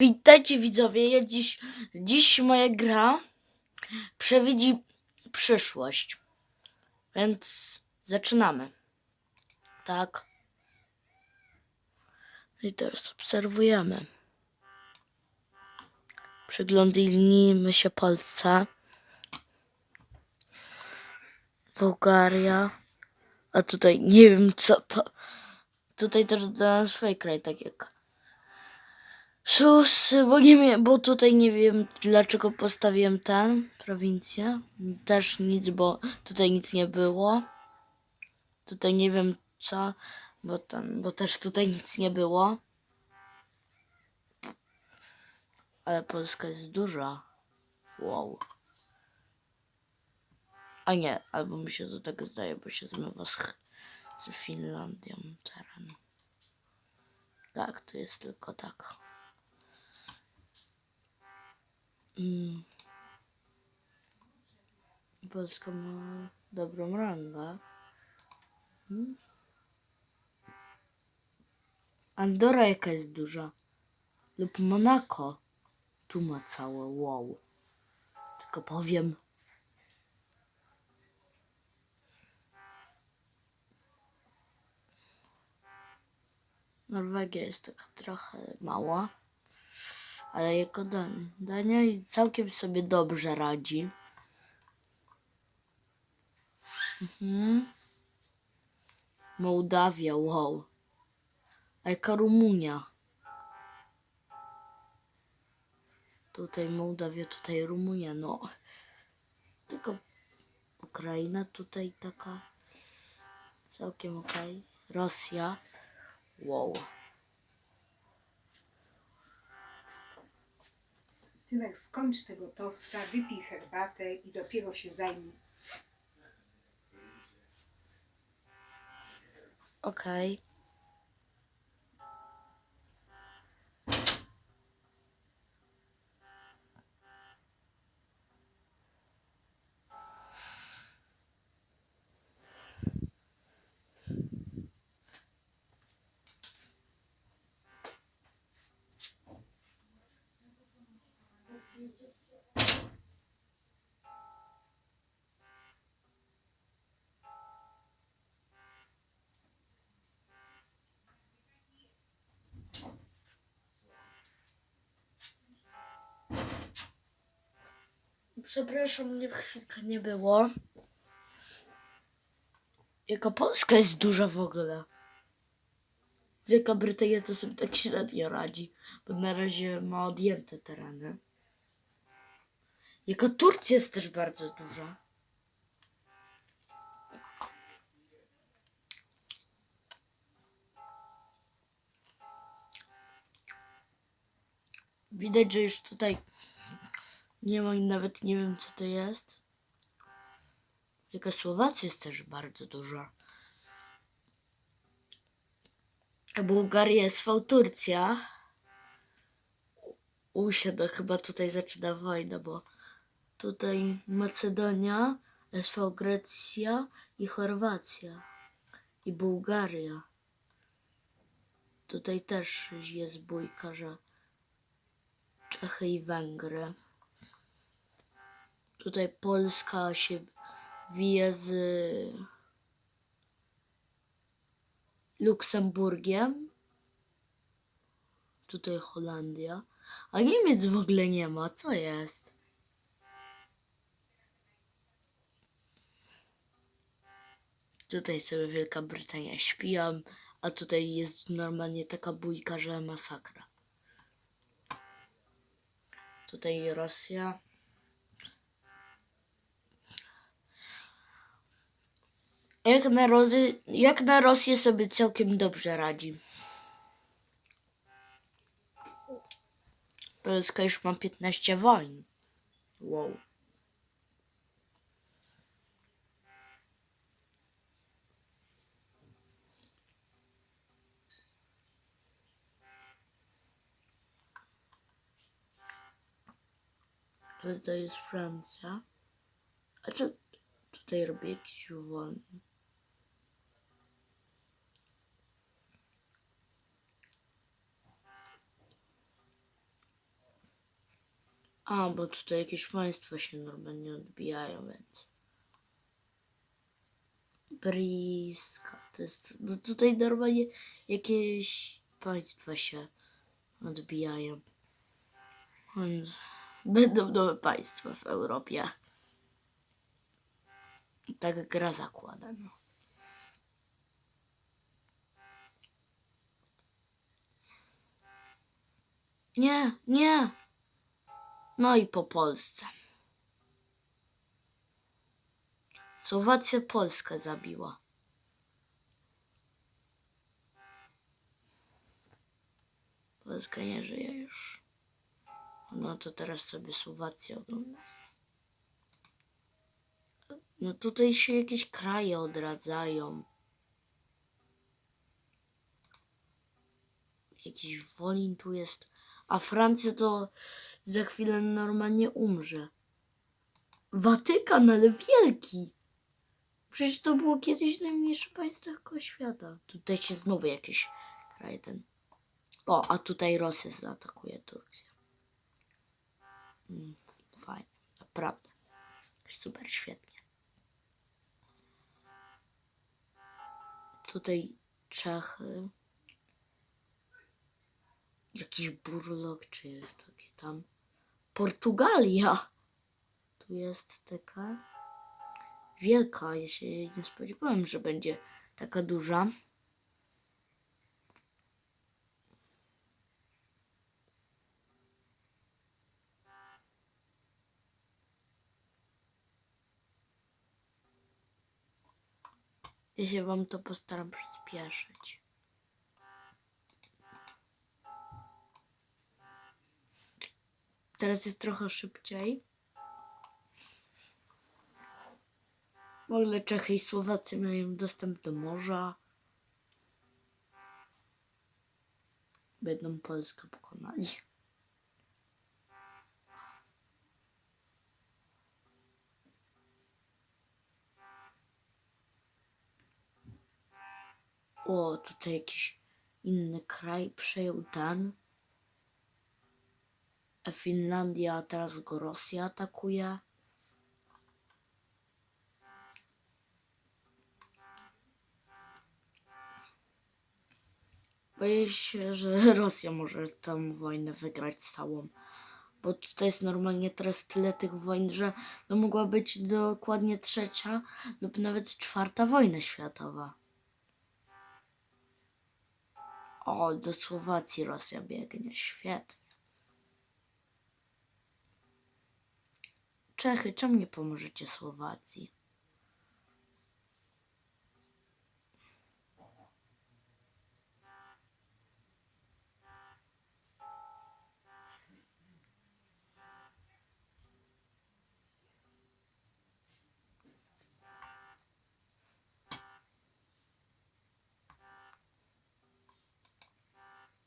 Witajcie widzowie, ja dziś, dziś moja gra przewidzi przyszłość, więc zaczynamy. Tak. I teraz obserwujemy. Przyglądnijmy się Polsce. Bułgaria. A tutaj nie wiem co to. Tutaj też dodałem swój kraj, tak jak Sus, bo nie bo tutaj nie wiem dlaczego postawiłem ten, prowincję. Też nic, bo tutaj nic nie było. Tutaj nie wiem co, bo ten, bo też tutaj nic nie było. Ale Polska jest duża. Wow. A nie, albo mi się to tak zdaje, bo się zmywa z, z Finlandią teren. Tak, to jest tylko tak. Mm. Polska ma dobrą rangę. Mm. Andora jaka jest duża. Lub Monako. Tu ma całe wow. Tylko powiem. Norwegia jest taka trochę mała ale jako Dan Dania całkiem sobie dobrze radzi. Mhm. Mołdawia, wow. A jaka Rumunia? Tutaj Mołdawia, tutaj Rumunia, no. Tylko Ukraina tutaj taka całkiem okej. Rosja, wow. Tymek, skończ tego tosta, wypij herbatę i dopiero się zajmij. Okej. Przepraszam, mnie chwilkę nie było. Jaka Polska jest duża w ogóle. Wielka Brytania to sobie tak średnio radzi, bo na razie ma odjęte tereny. Jaka Turcja jest też bardzo duża. Widać, że już tutaj nie ma i nawet nie wiem co to jest. Jaka Słowacja jest też bardzo duża. A Bułgaria jest Turcja. U się to chyba tutaj zaczyna wojna, bo tutaj Macedonia, SV Grecja i Chorwacja. I Bułgaria. Tutaj też jest bójka, że Czechy i Węgry. Tutaj Polska się bije z Luksemburgiem. Tutaj Holandia. A Niemiec w ogóle nie ma. Co jest? Tutaj sobie Wielka Brytania śpią, a tutaj jest normalnie taka bójka, że masakra. Tutaj Rosja. Jak na, Rozy, jak na Rosję sobie całkiem dobrze radzi. Polska już ma 15 wojn. Wow. To, jest Francja. A co tutaj robi jakiś wojny? A, bo tutaj jakieś państwa się normalnie odbijają, więc. Briska. To jest. No tutaj normalnie jakieś państwa się odbijają. Więc będą nowe państwa w Europie. Tak gra zakłada, no. Nie, nie. No i po Polsce. Słowacja Polskę zabiła. Polska nie żyje już. No to teraz sobie Słowację ogląda. No tutaj się jakieś kraje odradzają. Jakiś Wolin tu jest. A Francja to za chwilę normalnie umrze. Watykan, ale wielki. Przecież to było kiedyś najmniejsze państwo świata. Tutaj się znowu jakiś kraj ten. O, a tutaj Rosja zaatakuje Turcję. Mm, fajnie, naprawdę. Super, świetnie. Tutaj Czechy. Jakiś burlok, czy takie tam. Portugalia! Tu jest taka wielka. Ja się nie spodziewałem, że będzie taka duża. Ja się wam to postaram przyspieszyć. Teraz jest trochę szybciej. W ogóle Czechy i Słowacja mają dostęp do morza. Będą Polskę pokonali. O, tutaj jakiś inny kraj przejął ten. Finlandia, a teraz go Rosja atakuje. Boję się, że Rosja może tę wojnę wygrać całą. Bo tutaj jest normalnie teraz tyle tych wojen, że no mogła być dokładnie trzecia lub nawet czwarta wojna światowa. O, do Słowacji Rosja biegnie. Świetnie. Czechy, czemu nie pomożecie Słowacji?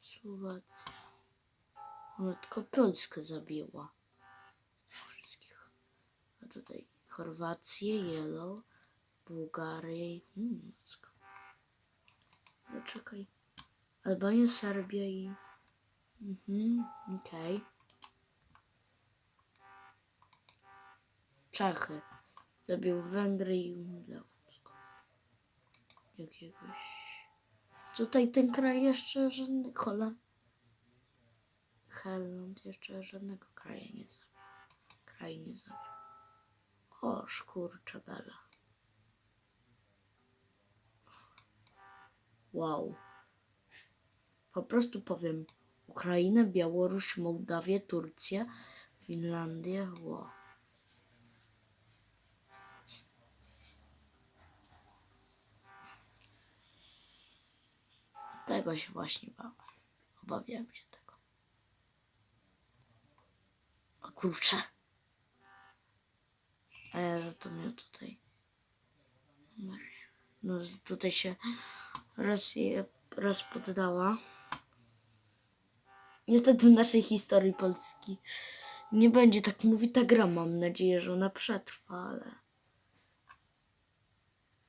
Słowacja. Ona tylko Polskę zabiła. Tutaj Chorwację, Yellow, Bułgarię. Hmm. No czekaj. Albania, Serbia i... Mhm, okej. Czechy. Zabił Węgry i Białorusko. Jakiegoś... Tutaj ten kraj jeszcze żadnego Hola. Helland jeszcze żadnego kraja nie zabił. Kraj nie zabił. O, szkurcze bela. Wow. Po prostu powiem. Ukrainę, Białoruś, Mołdawię, Turcję, Finlandię. Wow. Tego się właśnie bałem. Obawiałem się tego. O kurczę. A ja za to miał tutaj. No tutaj się raz, je- raz poddała. Niestety w naszej historii Polski nie będzie tak mówi ta gra. Mam nadzieję, że ona przetrwa, ale.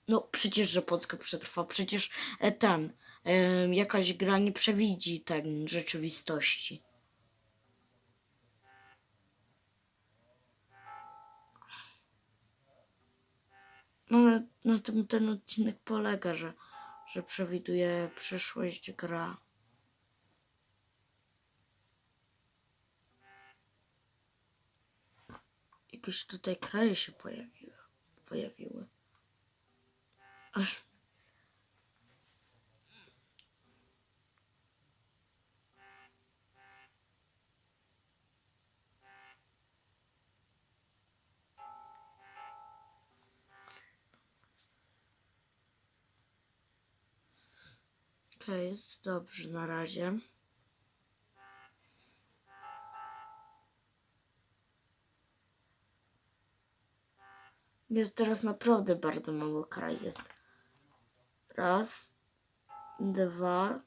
No przecież, że Polska przetrwa. Przecież e, ten, jakaś gra nie przewidzi ten rzeczywistości. No, na, na tym ten odcinek polega, że, że przewiduje przyszłość gra. Jakieś tutaj kraje się pojawiły. pojawiły. Aż jest dobrze na razie. Jest teraz naprawdę bardzo mało kraj. Jest raz, dwa,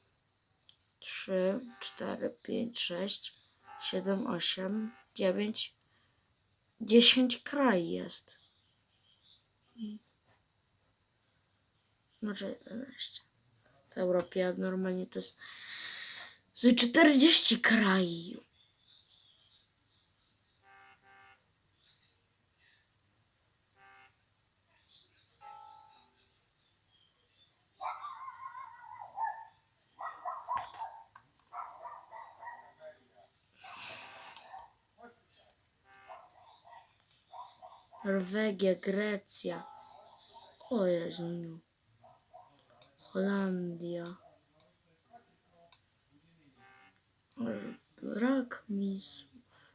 trzy, cztery, pięć, sześć, siedem, osiem, dziewięć, dziesięć kraj jest. Może jedenaście w Europie, a normalnie to jest z 40 krajów. Norwegia, Grecja. O Jezu. Holandia. Brak misów.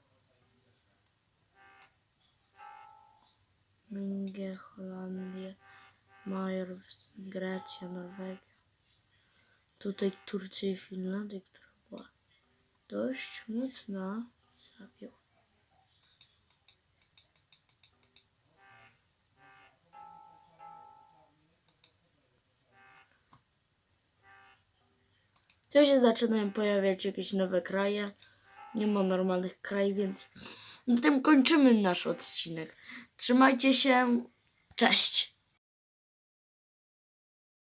Mingie, Holandia, Majors, Grecja, Norwegia. Tutaj Turcja i Finlandia, która była dość mocna, zawiła. To się zaczynają pojawiać jakieś nowe kraje. Nie ma normalnych krajów, więc na tym kończymy nasz odcinek. Trzymajcie się. Cześć.